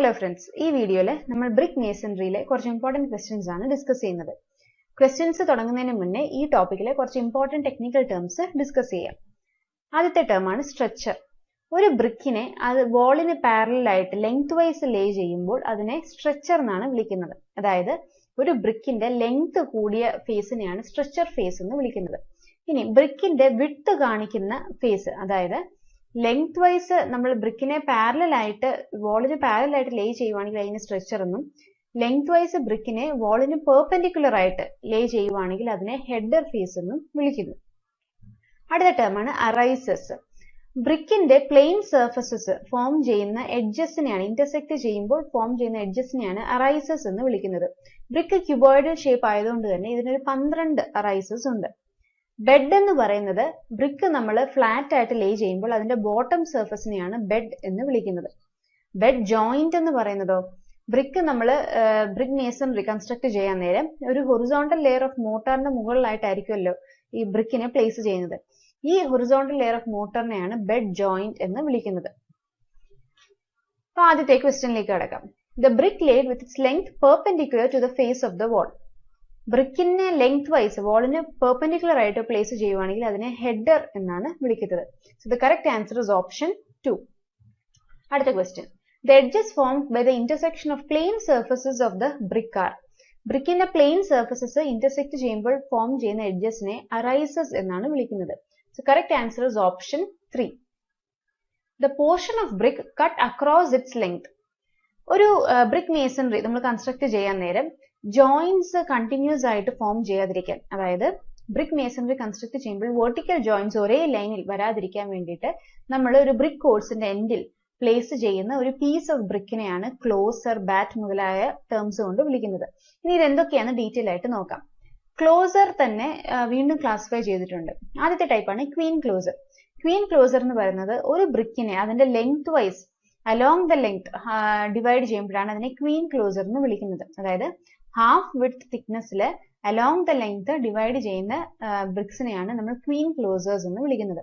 Hello friends ഈ വീഡിയോയിൽ നമ്മൾ ബ്രിക് മേസൺറിയിലെ കുറച്ച് ഇമ്പോർട്ടന്റ് ക്വസ്റ്റ്യൻസ് ആണ് ഡിസ്കസ് ചെയ്യുന്നത്. ക്വസ്റ്റ്യൻസ് തുടങ്ങുന്നതിന് മുന്നേ ഈ ടോപ്പിക്കിലെ കുറച്ച് ഇമ്പോർട്ടന്റ് ടെക്നിക്കൽ ടേംസ് ഡിസ്കസ് ചെയ്യാം. ആദ്യത്തെ ടേം ആണ് സ്ട്രക്ചർ ഒരു ബ്രിക്കിനെ അത് വോളിന് പാരലായിട്ട് ലെങ്ത് വൈസ് ലേ ചെയ്യുമ്പോൾ അതിനെ സ്ട്രെച്ചർ എന്നാണ് വിളിക്കുന്നത്. അതായത് ഒരു ബ്രിക്കിന്റെ ലെങ്ത് കൂടിയ ഫേസിനെയാണ് സ്ട്രെച്ചർ ഫേസ് എന്ന് വിളിക്കുന്നത്. ഇനി ബ്രിക്കിന്റെ വിട്ട് കാണിക്കുന്ന ഫേസ് അതായത് ലെങ്ത് വൈസ് നമ്മൾ ബ്രിക്കിനെ പാരലൽ ആയിട്ട് വോളിന് പാരലൽ ആയിട്ട് ലേ ചെയ്യുവാണെങ്കിൽ അതിന് സ്ട്രെച്ചർ എന്നും ലെങ്ത് വൈസ് ബ്രിക്കിനെ വാളിന് പെർപെൻഡിക്കുലർ ആയിട്ട് ലേ ചെയ്യുവാണെങ്കിൽ അതിനെ ഹെഡർ ഫേസ് എന്നും വിളിക്കുന്നു. അടുത്ത ടേമാണ് അറൈസസ് ബ്രിക്കിന്റെ പ്ലെയിൻ സർഫസസ് ഫോം ചെയ്യുന്ന എഡ്ജസിനെയാണ് ഇന്റർസെക്ട് ചെയ്യുമ്പോൾ ഫോം ചെയ്യുന്ന എഡ്ജസിനെയാണ് അറൈസസ് എന്ന് വിളിക്കുന്നത്. ബ്രിക്ക് ക്യൂബോയിഡൽ ഷേപ്പ് ആയതുകൊണ്ട് തന്നെ ഇതിനൊരു പന്ത്രണ്ട് അറൈസസ് ഉണ്ട്. ബെഡ് എന്ന് പറയുന്നത് ബ്രിക്ക് നമ്മൾ ഫ്ലാറ്റ് ആയിട്ട് ലേ ചെയ്യുമ്പോൾ അതിന്റെ ബോട്ടം സർഫസിനെയാണ് ബെഡ് എന്ന് വിളിക്കുന്നത്. ബെഡ് ജോയിന്റ് എന്ന് പറയുന്നതോ ബ്രിക്ക് നമ്മൾ ബ്രിക്ക് മേസൺ റീകൺസ്ട്രക്ട് ചെയ്യാൻ നേരം ഒരു ഹൊറിസോണ്ടൽ ലെയർ ഓഫ് മോട്ടറിന്റെ മുകളിലായിട്ടായിരിക്കുമല്ലോ ഈ ബ്രിക്കിനെ പ്ലേസ് ചെയ്യുന്നത്. ഈ ഹൊറിസോണ്ടൽ ലെയർ ഓഫ് മോട്ടറിനെയാണ് ബെഡ് ജോയിന്റ് എന്ന് വിളിക്കുന്നത്. അപ്പൊ ആദ്യത്തെ ക്വസ്റ്റ്യനിലേക്ക് കടക്കാം. The brick laid with its length perpendicular to the face of the wall ബ്രിക്കിനെ length vice വാളിന് പെർപെൻഡിക്കുലർ ആയിട്ട് പ്ലേസ് ചെയ്യുവാണെങ്കിൽ അതിനെ ഹെഡർ എന്നാണ് വിളിക്കുന്നത്. So the correct answer is option two അടുത്ത question the edges form by the intersection of plane surfaces of the brick are ബ്രിക്കിന്റെ plain surfaces intersect ചെയ്യുമ്പോൾ form ചെയ്യുന്ന എഡ്ജസിനെ അറൈസസ് എന്നാണ് വിളിക്കുന്നത്. So correct answer is option three the portion of brick cut across its length ഒരു brick masonry നമ്മൾ construct ചെയ്യാൻ നേരം joints continuous ആയിട്ട് ഫോം ചെയ്യാതിരിക്കാൻ അതായത് ബ്രിക് മേസൺറി കൺസ്ട്രക്ട് ചെയ്യുമ്പോൾ വെർട്ടിക്കൽ ജോയിൻസ് ഒരേ ലൈനിൽ വരാതിരിക്കാൻ വേണ്ടിയിട്ട് നമ്മൾ ഒരു ബ്രിക് കോഴ്സിന്റെ എൻഡിൽ പ്ലേസ് ചെയ്യുന്ന ഒരു പീസ് ഓഫ് ബ്രിക്കിനെയാണ് ക്ലോസർ ബാറ്റ് മുതലായ ടേംസ് കൊണ്ട് വിളിക്കുന്നത്. ഇനി ഇതെന്തൊക്കെയാണ് ഡീറ്റെയിൽ ആയിട്ട് നോക്കാം. ക്ലോസർ തന്നെ വീണ്ടും ക്ലാസിഫൈ ചെയ്തിട്ടുണ്ട്. ആദ്യത്തെ ടൈപ്പാണ് ക്വീൻ ക്ലോസർ ക്വീൻ ക്ലോസർ എന്ന് പറയുന്നത് ഒരു ബ്രിക്കിനെ അതിന്റെ lengthwise along the length divide ചെയ്യുമ്പോഴാണ് അതിനെ ക്വീൻ ക്ലോസർ എന്ന് വിളിക്കുന്നത്. അതായത് ഹാഫ് വിത്ത് തിക്നെസ്സിൽ അലോങ് ദ ലെങ്ത് ഡിവൈഡ് ചെയ്യുന്ന ബ്രിക്സിനെയാണ് നമ്മൾ ക്വീൻ ക്ലോസേഴ്സ് എന്ന് വിളിക്കുന്നത്.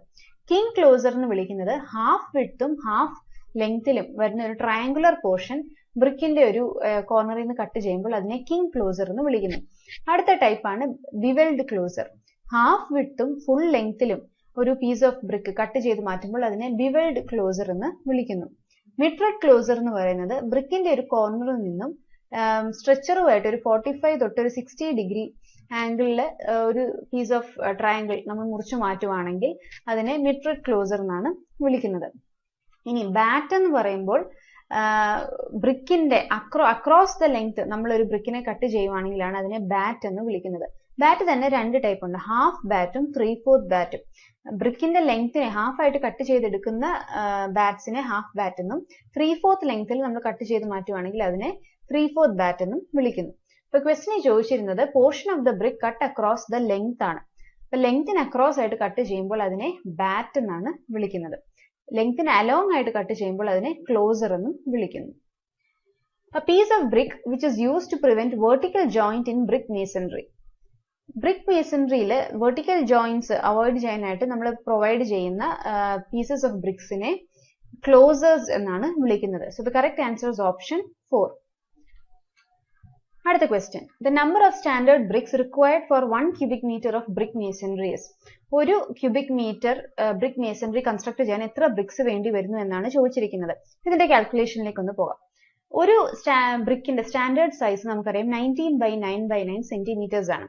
കിങ് ക്ലോസർ എന്ന് വിളിക്കുന്നത് ഹാഫ് വിഡ്ത്തും ഹാഫ് ലെങ്തിലും വരുന്ന ഒരു ട്രയാങ്കുലർ പോർഷൻ ബ്രിക്കിന്റെ ഒരു കോർണറിൽ നിന്ന് കട്ട് ചെയ്യുമ്പോൾ അതിനെ കിങ് ക്ലോസർ എന്ന് വിളിക്കുന്നു. അടുത്ത ടൈപ്പാണ് വിവൽഡ് ക്ലോസർ ഹാഫ് വിഡ്ത്തും ഫുൾ ലെങ്തിലും ഒരു പീസ് ഓഫ് ബ്രിക്ക് കട്ട് ചെയ്ത് മാറ്റുമ്പോൾ അതിനെ ബിവെൽഡ് ക്ലോസർ എന്ന് വിളിക്കുന്നു. മിട്രഡ് ക്ലോസർ എന്ന് പറയുന്നത് ബ്രിക്കിന്റെ ഒരു കോർണറിൽ നിന്നും സ്ട്രെച്ചറുമായിട്ട് ഒരു ഫോർട്ടി ഫൈവ് തൊട്ട് ഒരു സിക്സ്റ്റി ഡിഗ്രി ആംഗിളിൽ ഒരു പീസ് ഓഫ് ട്രയാങ്കിൾ നമ്മൾ മുറിച്ചു മാറ്റുവാണെങ്കിൽ അതിനെ മിട്രഡ് ക്ലോസർ എന്നാണ് വിളിക്കുന്നത്. ഇനി ബാറ്റ് എന്ന് പറയുമ്പോൾ ബ്രിക്കിന്റെ അക്രോ അക്രോസ് ദ ലെങ്ത് നമ്മൾ ഒരു ബ്രിക്കിനെ കട്ട് ചെയ്യുവാണെങ്കിലാണ് അതിനെ ബാറ്റ് എന്ന് വിളിക്കുന്നത്. ബാറ്റ് തന്നെ രണ്ട് ടൈപ്പ് ഉണ്ട്. ഹാഫ് ബാറ്റും ത്രീ ഫോർത്ത് ബാറ്റും ബ്രിക്കിന്റെ ലെങ്തിനെ ഹാഫ് ആയിട്ട് കട്ട് ചെയ്തെടുക്കുന്ന ബാറ്റ്സിനെ ഹാഫ് ബാറ്റ് എന്നും ത്രീ ഫോർത്ത് ലെങ്തിൽ നമ്മൾ കട്ട് ചെയ്ത് മാറ്റുവാണെങ്കിൽ അതിനെ ത്രീ ഫോർത്ത് ബാറ്റ് എന്നും വിളിക്കുന്നു. ഇപ്പൊ ക്വസ്റ്റിനെ ചോദിച്ചിരുന്നത് portion of the brick cut across the length ആണ്. അപ്പൊ ലെങ്തിന് അക്രോസ് ആയിട്ട് കട്ട് ചെയ്യുമ്പോൾ അതിനെ ബാറ്റ് എന്നാണ് വിളിക്കുന്നത്. ലെങ്തിന് അലോങ് ആയിട്ട് കട്ട് ചെയ്യുമ്പോൾ അതിനെ ക്ലോസർ എന്നും വിളിക്കുന്നു. A piece of brick which is used to prevent vertical joint in brick masonry. Brick മേസൺറിയിൽ vertical joints avoid ചെയ്യാനായിട്ട് നമ്മൾ പ്രൊവൈഡ് ചെയ്യുന്ന പീസസ് ഓഫ് ബ്രിക്സിനെ ക്ലോസേഴ്സ് എന്നാണ് വിളിക്കുന്നത്. So the correct answer is option four അടുത്ത question the number of standard bricks required for one cubic metre of brick masonries ഒരു cubic metre brick masonry construct ചെയ്യാൻ എത്ര BRICS വേണ്ടി വരുന്നു എന്നാണ് ചോദിച്ചിരിക്കുന്നത്. ഇതിന്റെ കാൽക്കുലേഷനിലേക്ക് ഒന്ന് പോകാം. ഒരു ബ്രിക്കിന്റെ സ്റ്റാൻഡേർഡ് സൈസ് നമുക്കറിയാം nineteen by nine by nine centimetres ആണ്.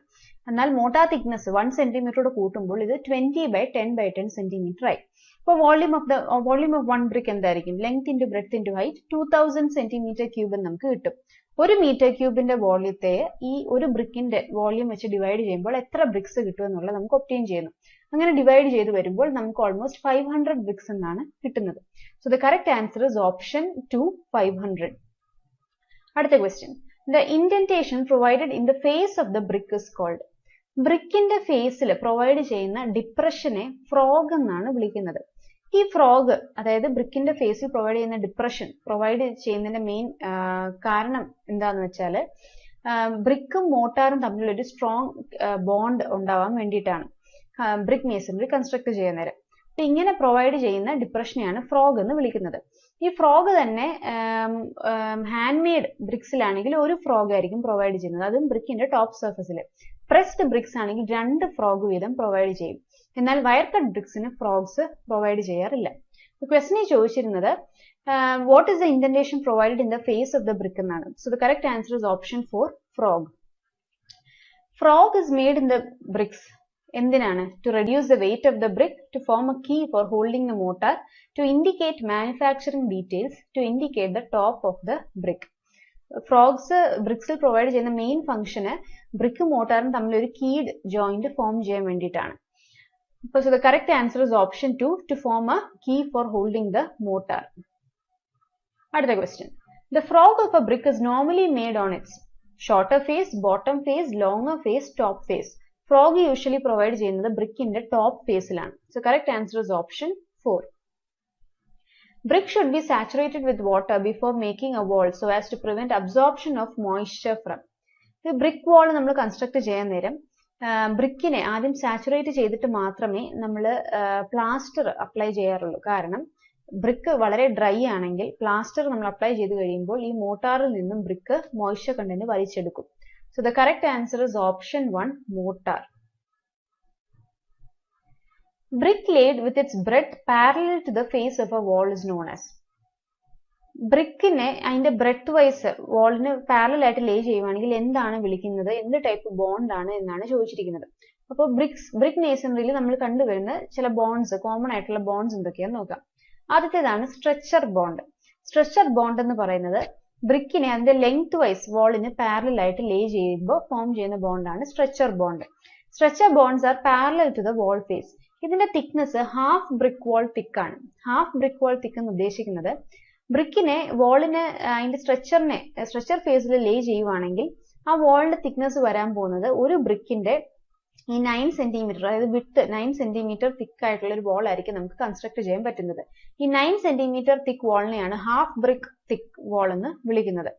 എന്നാൽ മോട്ടാർ തിക്നെസ് വൺ സെന്റിമീറ്ററോട് കൂട്ടുമ്പോൾ ഇത് twenty by ten by ten centimetre ആയി. ഇപ്പോൾ volume of the volume of one brick എന്തായിരിക്കും? Length into breadth into height two thousand centimetre cube നമുക്ക് കിട്ടും. ഒരു മീറ്റർ ക്യൂബിന്റെ വോള്യത്തെ ഈ ഒരു ബ്രിക്കിന്റെ വോള്യം വെച്ച് ഡിവൈഡ് ചെയ്യുമ്പോൾ എത്ര ബ്രിക്സ് കിട്ടും എന്നുള്ളത് നമുക്ക് ഒപ്റ്റെയിൻ ചെയ്യുന്നു. അങ്ങനെ ഡിവൈഡ് ചെയ്ത് വരുമ്പോൾ നമുക്ക് ഓൾമോസ്റ്റ് ഫൈവ് ഹൺഡ്രഡ് ബ്രിക്സ് എന്നാണ് കിട്ടുന്നത്. So the correct answer is option two five hundred അടുത്ത question the indentation provided in the face of the brick is called ബ്രിക്കിന്റെ ഫേസിൽ പ്രൊവൈഡ് ചെയ്യുന്ന ഡിപ്രഷനെ ഫ്രോഗ് എന്നാണ് വിളിക്കുന്നത്. ഈ ഫ്രോഗ് അതായത് ബ്രിക്കിന്റെ ഫേസിൽ പ്രൊവൈഡ് ചെയ്യുന്ന ഡിപ്രഷൻ പ്രൊവൈഡ് ചെയ്യുന്നതിന്റെ മെയിൻ കാരണം എന്താന്ന് വെച്ചാൽ ബ്രിക്കും മോട്ടാറും തമ്മിൽ ഒരു സ്ട്രോങ് ബോണ്ട് ഉണ്ടാവാൻ വേണ്ടിയിട്ടാണ് ബ്രിക്ക് മേസണറി കൺസ്ട്രക്ട് ചെയ്യാൻ നേരം അപ്പൊ ഇങ്ങനെ പ്രൊവൈഡ് ചെയ്യുന്ന ഡിപ്രഷനെയാണ് ഫ്രോഗ് എന്ന് വിളിക്കുന്നത്. ഈ ഫ്രോഗ് തന്നെ ഹാൻഡ് മെയ്ഡ് ബ്രിക്സിലാണെങ്കിൽ ഒരു ഫ്രോഗ് ആയിരിക്കും പ്രൊവൈഡ് ചെയ്യുന്നത്. അതും ബ്രിക്കിന്റെ ടോപ്പ് സർഫസിൽ പ്രസ്ഡ് ബ്രിക്സ് ആണെങ്കിൽ രണ്ട് ഫ്രോഗ് വീതം പ്രൊവൈഡ് ചെയ്യും. എന്നാൽ വയർ കട്ട് ബ്രിക്സിന് ഫ്രോഗ്സ് പ്രൊവൈഡ് ചെയ്യാറില്ല ക്വസ്റ്റിനെ ചോദിച്ചിരുന്നത് what is the indentation provided in the face of the brick എന്നാണ്. So the correct answer is option four frog frog is made in the bricks എന്തിനാണ്? To reduce the weight of the brick to form a key for holding the mortar to indicate manufacturing details to indicate the top of the brick frogs ബ്രിക്സിൽ provide ചെയ്യുന്ന main ഫംഗ്ഷന് brick മോട്ടാറും തമ്മിൽ ഒരു keyed joint form ചെയ്യാൻ വേണ്ടിയിട്ടാണ്. അപ്പോൾ so the correct answer is option two to form a key for holding the mortar അടുത്ത question the frog of a brick is normally made on its shorter face bottom face longer face top face frog usually provide ചെയ്യുന്നത് ബ്രിക്കിന്റെ top ഫേസിലാണ് so correct answer is option four Brick should be saturated with water before making a wall so as to prevent absorption of moisture from. ഈ brick wall നമ്മൾ construct ചെയ്യാൻ നേരം ബ്രിക്കിനെ ആദ്യം saturate ചെയ്തിട്ട് മാത്രമേ നമ്മൾ പ്ലാസ്റ്റർ അപ്ലൈ ചെയ്യാറുള്ളൂ. കാരണം ബ്രിക്ക് വളരെ ഡ്രൈ ആണെങ്കിൽ പ്ലാസ്റ്റർ നമ്മൾ അപ്ലൈ ചെയ്ത് കഴിയുമ്പോൾ ഈ മോട്ടാറിൽ നിന്നും ബ്രിക്ക് മോയ്സ്ചർ കണ്ടന്റ് വലിച്ചെടുക്കും. So the correct answer is option one mortar Brick laid with its breadth parallel to the face of a wall is known as. ബ്രിക്കിനെ അതിന്റെ ബ്രെത്ത് വൈസ് വാളിന് പാരലൽ ആയിട്ട് ലേ ചെയ്യുവാണെങ്കിൽ എന്താണ് വിളിക്കുന്നത്? എന്ത് ടൈപ്പ് ബോണ്ട് ആണ് എന്നാണ് ചോദിച്ചിരിക്കുന്നത്. അപ്പോൾ ബ്രിക്സ് ബ്രിക് മേസണറിയിൽ നമ്മൾ കണ്ടുവരുന്ന ചില ബോണ്ട്സ് കോമൺ ആയിട്ടുള്ള ബോണ്ട്സ് എന്തൊക്കെയാന്ന് നോക്കാം. ആദ്യത്തേതാണ് സ്ട്രെച്ചർ ബോണ്ട് സ്ട്രെച്ചർ ബോണ്ട് എന്ന് പറയുന്നത് ബ്രിക്കിനെ അതിന്റെ ലെങ്ത് വൈസ് വാളിന് പാരലൽ ആയിട്ട് ലേ ചെയ്യുമ്പോൾ ഫോം ചെയ്യുന്ന ബോണ്ടാണ് stretcher bond stretcher bonds are parallel to the wall face ഇതിന്റെ thickness half brick wall thick ആണ്. ഹാഫ് ബ്രിക്ക് വാൾ തിക്ക് എന്ന് ഉദ്ദേശിക്കുന്നത് ബ്രിക്കിനെ വാളിന് അതിന്റെ സ്ട്രെച്ചറിനെ സ്ട്രെച്ചർ ഫേസിൽ ലേ ചെയ്യുവാണെങ്കിൽ ആ വാളിന്റെ തിക്നെസ് വരാൻ പോകുന്നത് ഒരു ബ്രിക്കിന്റെ ഈ നയൻ സെന്റിമീറ്റർ അതായത് വിട്ട് നയൻ സെന്റിമീറ്റർ തിക്ക് ആയിട്ടുള്ള ഒരു വാൾ ആയിരിക്കും നമുക്ക് കൺസ്ട്രക്ട് ചെയ്യാൻ പറ്റുന്നത്. ഈ നയൻ സെന്റിമീറ്റർ തിക്ക് വാളിനെയാണ് ഹാഫ് ബ്രിക്ക് തിക്ക് വാൾ എന്ന് വിളിക്കുന്നത്.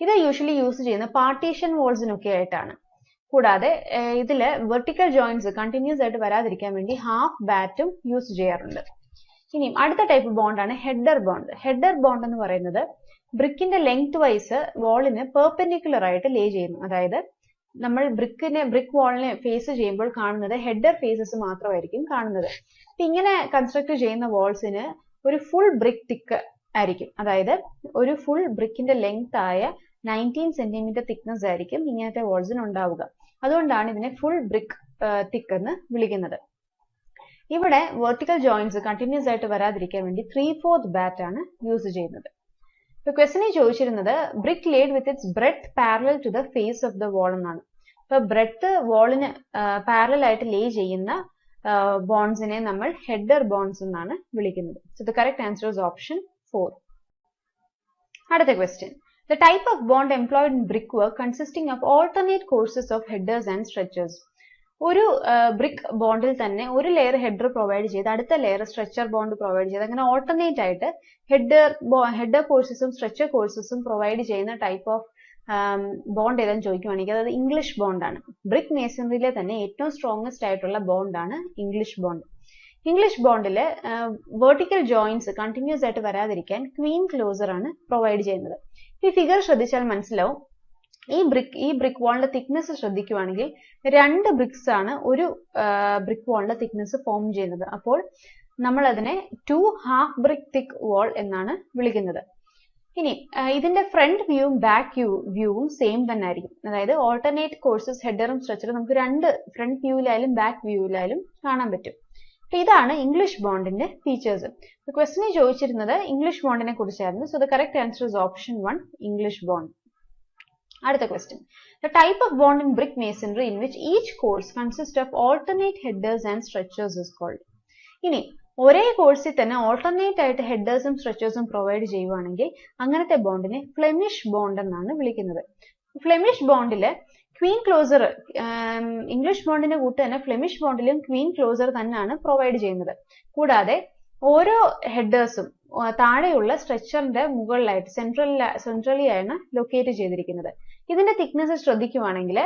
ഇത് യൂഷ്വലി യൂസ് ചെയ്യുന്ന പാർട്ടീഷൻ വാൾസിനൊക്കെ ആയിട്ടാണ്. കൂടാതെ ഇതിൽ വെർട്ടിക്കൽ ജോയിന്റ്സ് കണ്ടിന്യൂസ് ആയിട്ട് വരാതിരിക്കാൻ വേണ്ടി ഹാഫ് ബാറ്റും യൂസ് ചെയ്യാറുണ്ട്. ഇനിയും അടുത്ത ടൈപ്പ് ബോണ്ടാണ് ഹെഡർ ബോണ്ട് ഹെഡർ ബോണ്ട് എന്ന് പറയുന്നത് ബ്രിക്കിന്റെ ലെങ്ത് വൈസ് വാളിന് പെർപെൻഡിക്കുലർ ആയിട്ട് ലേ ചെയ്യുന്നു. അതായത് നമ്മൾ ബ്രിക്കിനെ ബ്രിക്ക് വാളിനെ ഫേസ് ചെയ്യുമ്പോൾ കാണുന്നത് ഹെഡർ ഫേസസ് മാത്രമായിരിക്കും കാണുന്നത്. അപ്പൊ ഇങ്ങനെ കൺസ്ട്രക്ട് ചെയ്യുന്ന വാൾസിന് ഒരു ഫുൾ ബ്രിക്ക് തിക്ക് ആയിരിക്കും. അതായത് ഒരു ഫുൾ ബ്രിക്കിന്റെ ലെങ്ത് ആയ നയന്റീൻ സെന്റിമീറ്റർ തിക്നെസ് ആയിരിക്കും ഇങ്ങനത്തെ വാൾസിന് ഉണ്ടാവുക. അതുകൊണ്ടാണ് ഇതിനെ ഫുൾ ബ്രിക്ക് തിക്ക് എന്ന് വിളിക്കുന്നത്. ഇവിടെ വെർട്ടിക്കൽ ജോയിന്റ്സ് കണ്ടിന്യൂസ് ആയിട്ട് വരാതിരിക്കാൻ വേണ്ടി ത്രീ ഫോർത്ത് ബാറ്റ് ആണ് യൂസ് ചെയ്യുന്നത്. ഇപ്പൊ ക്വസ്റ്റിനെ ചോദിച്ചിരുന്നത് brick laid with its breadth parallel to the face of the wall എന്നാണ്. ഇപ്പൊ ബ്രെഡ് വാളിന് പാരലൽ ആയിട്ട് ലേ ചെയ്യുന്ന ബോൺസിനെ നമ്മൾ ഹെഡർ ബോൺസ് എന്നാണ് വിളിക്കുന്നത്. So the correct answer option four അടുത്ത question The type of bond employed in brickwork consisting of alternate courses of headers and stretchers. ഒരു brick ബോണ്ടിൽ തന്നെ ഒരു ലെയർ ഹെഡർ പ്രൊവൈഡ് ചെയ്ത് അടുത്ത ലെയർ സ്ട്രെച്ചർ ബോണ്ട് പ്രൊവൈഡ് ചെയ്ത്. അങ്ങനെ ഓൾട്ടർനേറ്റ് ആയിട്ട് ഹെഡർ ഹെഡർ കോഴ്സസും സ്ട്രെച്ചർ കോഴ്സസും പ്രൊവൈഡ് ചെയ്യുന്ന ടൈപ്പ് ഓഫ് ബോണ്ട് ഏതെന്ന് ചോദിക്കുവാണെങ്കിൽ അതായത് ഇംഗ്ലീഷ് ബോണ്ടാണ് ബ്രിക്ക് മേസണറിയിലെ തന്നെ ഏറ്റവും സ്ട്രോങ്സ്റ്റ് ആയിട്ടുള്ള ബോണ്ടാണ് ഇംഗ്ലീഷ് ബോണ്ട് ഇംഗ്ലീഷ് ബോണ്ടിൽ വെർട്ടിക്കൽ ജോയിന്റ്സ് കണ്ടിന്യൂസ് ആയിട്ട് വരാതിരിക്കാൻ ക്വീൻ ക്ലോസർ ആണ് പ്രൊവൈഡ് ചെയ്യുന്നത്. ഈ ഫിഗർ ശ്രദ്ധിച്ചാൽ മനസ്സിലാവും. ഈ ബ്രിക് ഈ ബ്രിക്ക് വാളിന്റെ തിക്നെസ് ശ്രദ്ധിക്കുവാണെങ്കിൽ രണ്ട് ബ്രിക്സ് ആണ് ഒരു ബ്രിക്ക് വാളിന്റെ തിക്നെസ് ഫോം ചെയ്യുന്നത്. അപ്പോൾ നമ്മൾ അതിനെ two half brick thick wall എന്നാണ് വിളിക്കുന്നത്. ഇനി ഇതിന്റെ ഫ്രണ്ട് വ്യൂവും ബാക്ക് വ്യൂ വ്യൂവും സെയിം തന്നെ ആയിരിക്കും. അതായത് ഓൾട്ടർനേറ്റ് കോഴ്സസ് ഹെഡറും സ്ട്രക്ചറും നമുക്ക് രണ്ട് ഫ്രണ്ട് വ്യൂവിലായാലും ബാക്ക് വ്യൂവിലായാലും കാണാൻ പറ്റും. ഇതാണ് ഇംഗ്ലീഷ് ബോണ്ടിന്റെ ഫീച്ചേഴ്സ് ക്വസ്റ്റിനെ ചോദിച്ചിരുന്നത് ഇംഗ്ലീഷ് ബോണ്ടിനെ കുറിച്ചായിരുന്നു. So the correct answer is option one English bond അടുത്ത question the type of bond in brick masonry in which each course consist of alternate headers and stretchers is called ഇനി ഒരേ കോഴ്സിൽ തന്നെ alternate ആയിട്ട് ഹെഡേഴ്സും സ്ട്രെച്ചേഴ്സും provide ചെയ്യുവാണെങ്കിൽ അങ്ങനത്തെ ബോണ്ടിനെ Flemish bond എന്നാണ് വിളിക്കുന്നത്. ഫ്ലെമിഷ് ബോണ്ടിൽ ക്വീൻ ക്ലോസർ ഇംഗ്ലീഷ് ബോണ്ടിന്റെ കൂട്ട് തന്നെ ഫ്ലെമിഷ് ബോണ്ടിലും ക്വീൻ ക്ലോസർ തന്നെയാണ് പ്രൊവൈഡ് ചെയ്യുന്നത്. കൂടാതെ ഓരോ ഹെഡേഴ്സും താഴെയുള്ള സ്ട്രെച്ചറിന്റെ മുകളിലായിട്ട് സെൻട്രൽ സെൻട്രലി ആണ് ലൊക്കേറ്റ് ചെയ്തിരിക്കുന്നത്. ഇതിന്റെ thickness ശ്രദ്ധിക്കുവാണെങ്കിൽ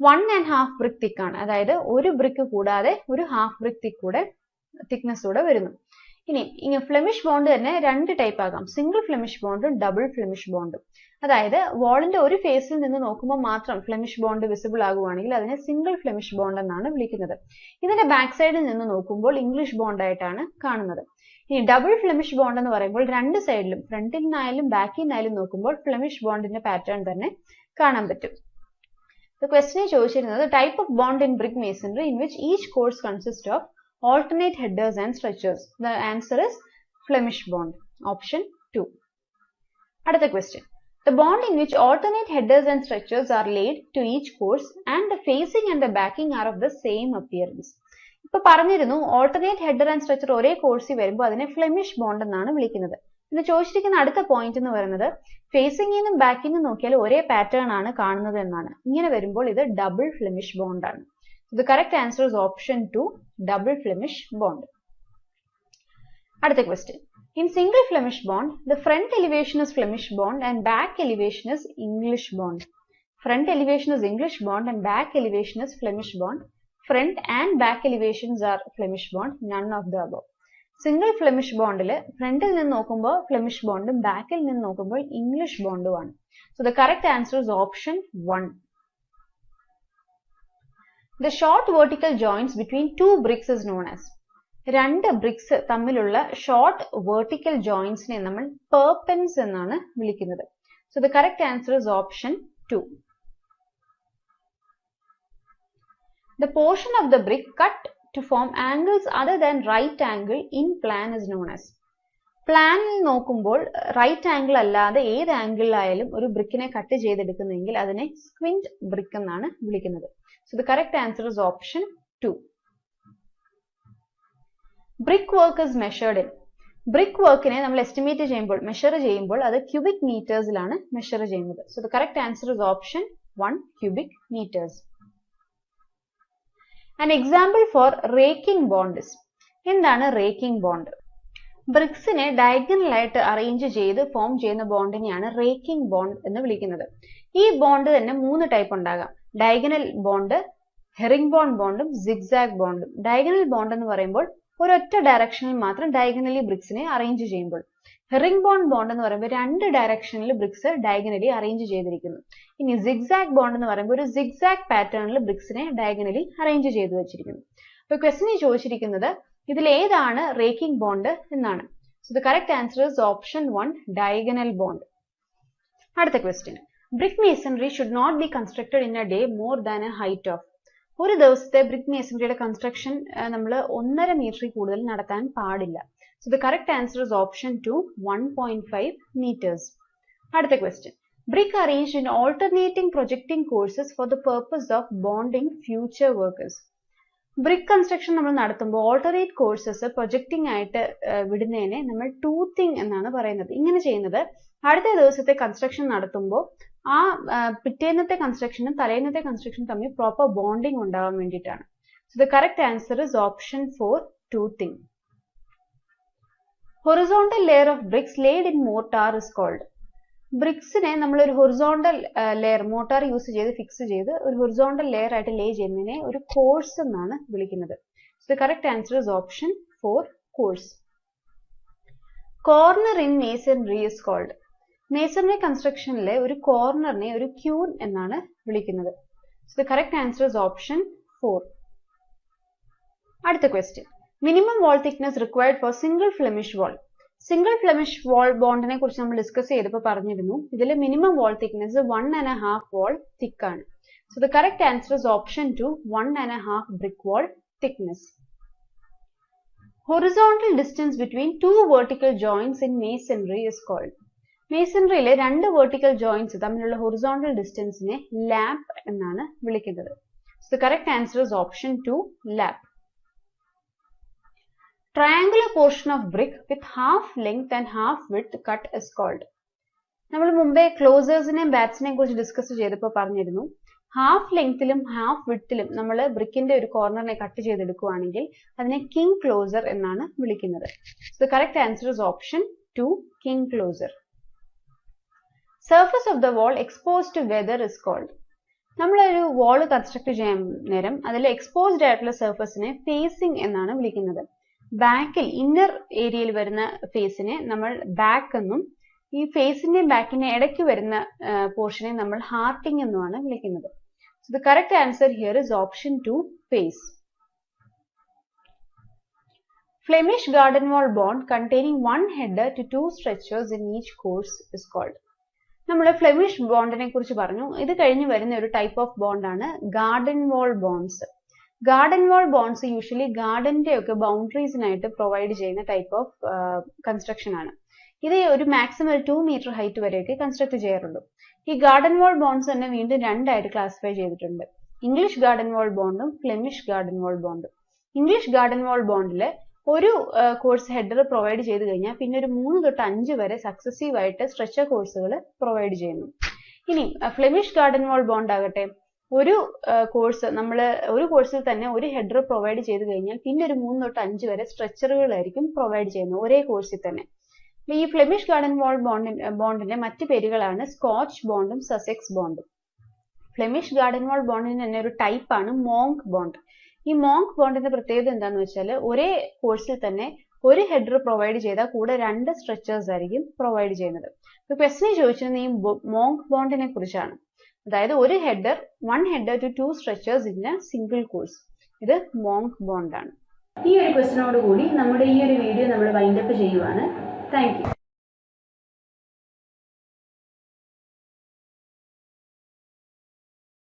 one and half brick thick ആണ്. അതായത് ഒരു ബ്രിക്ക് കൂടാതെ ഒരു ഹാഫ് ബ്രിക് തിക്ക് കൂടെ തിക്നെസ് കൂടെ വരുന്നു. ഇനി ഇങ്ങനെ ഫ്ലെമിഷ് ബോണ്ട് തന്നെ രണ്ട് ടൈപ്പ് ആകാം. സിംഗിൾ ഫ്ലെമിഷ് ബോണ്ടും ഡബിൾ ഫ്ലെമിഷ് ബോണ്ടും അതായത് വാളിന്റെ ഒരു ഫേസിൽ നിന്ന് നോക്കുമ്പോൾ മാത്രം ഫ്ലെമിഷ് ബോണ്ട് വിസിബിൾ ആകുവാണെങ്കിൽ അതിനെ സിംഗിൾ ഫ്ലെമിഷ് ബോണ്ട് എന്നാണ് വിളിക്കുന്നത് ഇതിന്റെ ബാക്ക് സൈഡിൽ നിന്ന് നോക്കുമ്പോൾ ഇംഗ്ലീഷ് ബോണ്ട് ആയിട്ടാണ് കാണുന്നത് ഇനി ഡബിൾ ഫ്ലെമിഷ് ബോണ്ട് എന്ന് പറയുമ്പോൾ രണ്ട് സൈഡിലും ഫ്രണ്ടിൽ നിന്നായാലും ബാക്കിൽ നിന്നായാലും നോക്കുമ്പോൾ ഫ്ലെമിഷ് ബോണ്ടിന്റെ പാറ്റേൺ തന്നെ കാണാൻ പറ്റും ക്വസ്റ്റിനെ ചോദിച്ചിരുന്നത് type of bond in brick masonry in which each course consist of alternate headers and stretchers The answer is Flemish bond. Option 2. അടുത്ത question. The bond in which alternate headers and stretchers are laid to each course and the facing and the backing are of the same appearance. ഇപ്പൊ പറഞ്ഞിരുന്നു alternate header and structure ഒരേ കോഴ്സിൽ വരുമ്പോൾ അതിനെ Flemish bond എന്നാണ് വിളിക്കുന്നത് പിന്നെ ചോദിച്ചിരിക്കുന്ന അടുത്ത പോയിന്റ് എന്ന് പറയുന്നത് ഫേസിംഗിനും ബാക്കിനും നോക്കിയാൽ ഒരേ പാറ്റേൺ ആണ് കാണുന്നത് എന്നാണ് ഇങ്ങനെ വരുമ്പോൾ ഇത് ഡബിൾ ഫ്ലെമിഷ് ബോണ്ട് ആണ് The correct answer is option 2, double Flemish bond. അടുത്ത question. In single Flemish bond, the front elevation is Flemish bond and back elevation is English bond. Front elevation is English bond and back elevation is Flemish bond. Front and back elevations are Flemish bond, none of the above. Single flemish ബോണ്ടിൽ ഫ്രണ്ടിൽ നിന്ന് നോക്കുമ്പോൾ Flemish ബോണ്ടും ബാക്കിൽ നിന്ന് നോക്കുമ്പോൾ English ബോണ്ടുമാണ് so the correct answer is option one The short vertical joints between two bricks is known as രണ്ട് BRICS തമ്മിലുള്ള short vertical ജോയിന്റ്സിനെ നമ്മൾ പെർപെൻസ് എന്നാണ് വിളിക്കുന്നത്. So the correct answer is option two the portion of the brick cut to form angles other than right angle in plan is known as പ്ലാനിൽ നോക്കുമ്പോൾ right angle അല്ലാതെ ഏത് ആംഗിളിലായാലും ഒരു ബ്രിക്കിനെ കട്ട് ചെയ്തെടുക്കുന്നെങ്കിൽ അതിനെ സ്ക്വിന്റ് ബ്രിക്ക് എന്നാണ് വിളിക്കുന്നത്. So the correct answer is option 2. Brick work is measured in brick വർക്കിനെ നമ്മൾ എസ്റ്റിമേറ്റ് ചെയ്യുമ്പോൾ മെഷർ ചെയ്യുമ്പോൾ അത് ക്യൂബിക് മീറ്റേഴ്സിലാണ് മെഷർ ചെയ്യുന്നത്. So the correct answer is option one cubic metres an example for raking bond എന്താണ് റേക്കിംഗ് ബോണ്ട് ബ്രിക്സിനെ diagonal ആയിട്ട് അറേഞ്ച് ചെയ്ത് ഫോം ചെയ്യുന്ന ബോണ്ടിനെയാണ് റേക്കിംഗ് ബോണ്ട് എന്ന് വിളിക്കുന്നത്. ഈ ബോണ്ട് തന്നെ മൂന്ന് ടൈപ്പ് ഉണ്ടാകാം. ഡയഗണൽ ബോണ്ട് ഹെറിംഗ് ബോണ്ട് ബോണ്ടും സിഗ്സാഗ് ബോണ്ടും ഡയഗണൽ ബോണ്ട് എന്ന് പറയുമ്പോൾ ഒരൊറ്റ ഡയറക്ഷനിൽ മാത്രം ഡയഗണലി ബ്രിക്സിനെ അറേഞ്ച് ചെയ്യുമ്പോൾ. ഹെറിംഗ് ബോൺ ബോണ്ട് എന്ന് പറയുമ്പോൾ രണ്ട് ഡയറക്ഷനിൽ ബ്രിക്സ് ഡയഗണലി അറേഞ്ച് ചെയ്തിരിക്കുന്നു. ഇനി സിഗ്സാഗ് ബോണ്ട് എന്ന് പറയുമ്പോൾ ഒരു സിഗ്സാഗ് പാറ്റേണിൽ ബ്രിക്സിനെ ഡയഗണലി അറേഞ്ച് ചെയ്തു വെച്ചിരിക്കുന്നു. അപ്പൊ ക്വസ്റ്റിനെ ചോദിച്ചിരിക്കുന്നത് ഇതിൽ ഏതാണ് റേക്കിംഗ് ബോണ്ട് എന്നാണ്. So the correct answer is option one diagonal bond അടുത്ത question brick masonry should not be constructed in a day more than a height of ഒരു ദിവസത്തെ ബ്രിക് മേസൺറിയുടെ കൺസ്ട്രക്ഷൻ നമ്മൾ ഒന്നര മീറ്ററിൽ കൂടുതൽ നടത്താൻ പാടില്ല. So the correct answer is option two one point five metres അടുത്ത question brick arrange in alternating projecting courses for the purpose of bonding future workers brick construction നമ്മൾ നടത്തുമ്പോൾ ഓൾട്ടർനേറ്റ് കോഴ്സസ് പ്രൊജക്ടിംഗ് ആയിട്ട് വിടുന്നതിനെ നമ്മൾ ടൂത്തിങ് എന്നാണ് പറയുന്നത്. ഇങ്ങനെ ചെയ്യുന്നത്. അടുത്ത ദിവസത്തെ കൺസ്ട്രക്ഷൻ നടത്തുമ്പോൾ ആ പിറ്റേന്നത്തെ കൺസ്ട്രക്ഷനും തലേന്നത്തെ കൺസ്ട്രക്ഷനും തമ്മിൽ പ്രോപ്പർ ബോണ്ടിങ് ഉണ്ടാവാൻ വേണ്ടിയിട്ടാണ്. So the correct answer is option four toothing horizontal layer of bricks laid in mortar is called ബ്രിക്സിനെ നമ്മൾ ഒരു ഹൊറിസോണ്ടൽ ലെയർ മോട്ടാർ യൂസ് ചെയ്ത് ഫിക്സ് ചെയ്ത് ഒരു ഹൊറിസോണ്ടൽ ലെയർ ആയിട്ട് ലേ ചെയ്യുന്നതിനെ ഒരു കോഴ്സ് എന്നാണ് വിളിക്കുന്നത്. So correct answer is option four course corner in masonry is called masonry കൺസ്ട്രക്ഷനിലെ ഒരു കോർണറിനെ ഒരു ക്യൂൻ എന്നാണ് വിളിക്കുന്നത്. So the correct answer is option four അടുത്ത question minimum wall thickness required for single Flemish wall single Flemish wall ബോണ്ടിനെ കുറിച്ച് നമ്മൾ discuss ചെയ്തപ്പോൾ പറഞ്ഞിരുന്നു. ഇതിലെ minimum wall thickness one and half wall thick ആണ്. So the correct answer is option two one and half brick wall thickness horizontal distance between two vertical joints in masonry is called മേസൺറിയിലെ രണ്ട് vertical joints തമ്മിലുള്ള horizontal ഡിസ്റ്റൻസിനെ lap എന്നാണ് വിളിക്കുന്നത്. So the correct answer is option two lap triangular portion of brick with half length and half width cut is called. നമ്മൾ മുമ്പേ ക്ലോസേഴ്സിനെയും ബാറ്റ്സിനെയും കുറിച്ച് discuss ചെയ്തപ്പോൾ പറഞ്ഞിരുന്നു. ഹാഫ് ലെങ്ത്തിലും ഹാഫ് വിഡ്ത്തിലും നമ്മൾ ബ്രിക്കിന്റെ ഒരു കോർണറിനെ കട്ട് ചെയ്തെടുക്കുകയാണെങ്കിൽ അതിനെ കിങ് ക്ലോസർ എന്നാണ് വിളിക്കുന്നത്. So correct answer is option two king closer surface of the wall expose to weather is called നമ്മളൊരു വാൾ കൺസ്ട്രക്ട് ചെയ്യാൻ നേരം അതിൽ എക്സ്പോസ്ഡ് ആയിട്ടുള്ള സർഫസിനെ ഫേസിംഗ് എന്നാണ് വിളിക്കുന്നത് ബാക്കിൽ ഇന്നർ ഏരിയയിൽ വരുന്ന ഫേസിനെ നമ്മൾ ബാക്ക് എന്നും ഈ ഫേസിന്റെയും ബാക്കിന്റെ ഇടയ്ക്ക് വരുന്ന പോർഷനെ നമ്മൾ ഹാർട്ടിംഗ് എന്നുമാണ് വിളിക്കുന്നത് So the correct answer here is option 2 face. Flemish garden wall bond containing one header to two stretchers in each course is called. നമ്മൾ ഫ്ലെമിഷ് ബോണ്ടിനെ കുറിച്ച് പറഞ്ഞു. ഇത് കഴിഞ്ഞ് വരുന്ന ഒരു type of ബോണ്ടാണ് garden wall bonds garden wall bonds usually ഗാർഡന്റെ ഒക്കെ ബൗണ്ടറീസിനായിട്ട് പ്രൊവൈഡ് ചെയ്യുന്ന ടൈപ്പ് ഓഫ് കൺസ്ട്രക്ഷൻ ആണ്. ഇത് ഒരു മാക്സിമം ടു മീറ്റർ ഹൈറ്റ് വരെയൊക്കെ കൺസ്ട്രക്ട് ചെയ്യാറുള്ളൂ. ഈ ഗാർഡൻ വാൾ ബോൺസ് തന്നെ വീണ്ടും രണ്ടായിട്ട് ക്ലാസിഫൈ ചെയ്തിട്ടുണ്ട്. ഇംഗ്ലീഷ് ഗാർഡൻ വാൾ ബോണ്ടും ഫ്ലെമിഷ് ഗാർഡൻ വാൾ ബോണ്ടും ഇംഗ്ലീഷ് ഗാർഡൻ വാൾ ബോണ്ടിൽ ഒരു കോഴ്സ് ഹെഡർ പ്രൊവൈഡ് ചെയ്ത് കഴിഞ്ഞാൽ പിന്നെ ഒരു മൂന്ന് തൊട്ട് അഞ്ച് വരെ സക്സസീവ് ആയിട്ട് സ്ട്രെച്ചർ കോഴ്സുകൾ പ്രൊവൈഡ് ചെയ്യുന്നു. ഇനി ഫ്ലെമിഷ് ഗാർഡൻ വാൾ ബോണ്ട് ആകട്ടെ. ഒരു കോഴ്സ് നമ്മൾ ഒരു കോഴ്സിൽ തന്നെ ഒരു ഹെഡർ പ്രൊവൈഡ് ചെയ്ത് കഴിഞ്ഞാൽ പിന്നെ ഒരു മൂന്ന് തൊട്ട് അഞ്ച് വരെ സ്ട്രെച്ചറുകളായിരിക്കും പ്രൊവൈഡ് ചെയ്യുന്നത് ഒരേ കോഴ്സിൽ തന്നെ. ഈ ഫ്ലെമിഷ് ഗാർഡൻ വാൾ ബോണ്ടിന്റെ ബോണ്ടിന്റെ മറ്റ് പേരുകളാണ് സ്കോച്ച് ബോണ്ടും സസെക്സ് ബോണ്ടും ഫ്ലെമിഷ് ഗാർഡൻ വാൾ ബോണ്ടിന് തന്നെ ഒരു ടൈപ്പാണ് മോങ്ക് ബോണ്ട് ഈ മോങ്ക് ബോണ്ടിന്റെ പ്രത്യേകത എന്താണെന്ന് വെച്ചാൽ ഒരേ കോഴ്സിൽ തന്നെ ഒരു ഹെഡർ പ്രൊവൈഡ് ചെയ്താൽ കൂടെ രണ്ട് സ്ട്രെച്ചേഴ്സ് ആയിരിക്കും പ്രൊവൈഡ് ചെയ്യുന്നത്. ഇപ്പൊ ക്വസ്റ്റിനെ ചോദിച്ചിരുന്നത് ഈ മോങ്ക് ബോണ്ടിനെ കുറിച്ചാണ്. അതായത് ഒരു header one header two two stretchers in a single course ഇത് മോങ്ക് ബോണ്ടാണ് ഈ ഒരു ക്വസ്റ്റിനോട് കൂടി നമ്മുടെ ഈ ഒരു വീഡിയോ നമ്മൾ വൈൻഡപ്പ് ചെയ്യുവാണ്. Thank you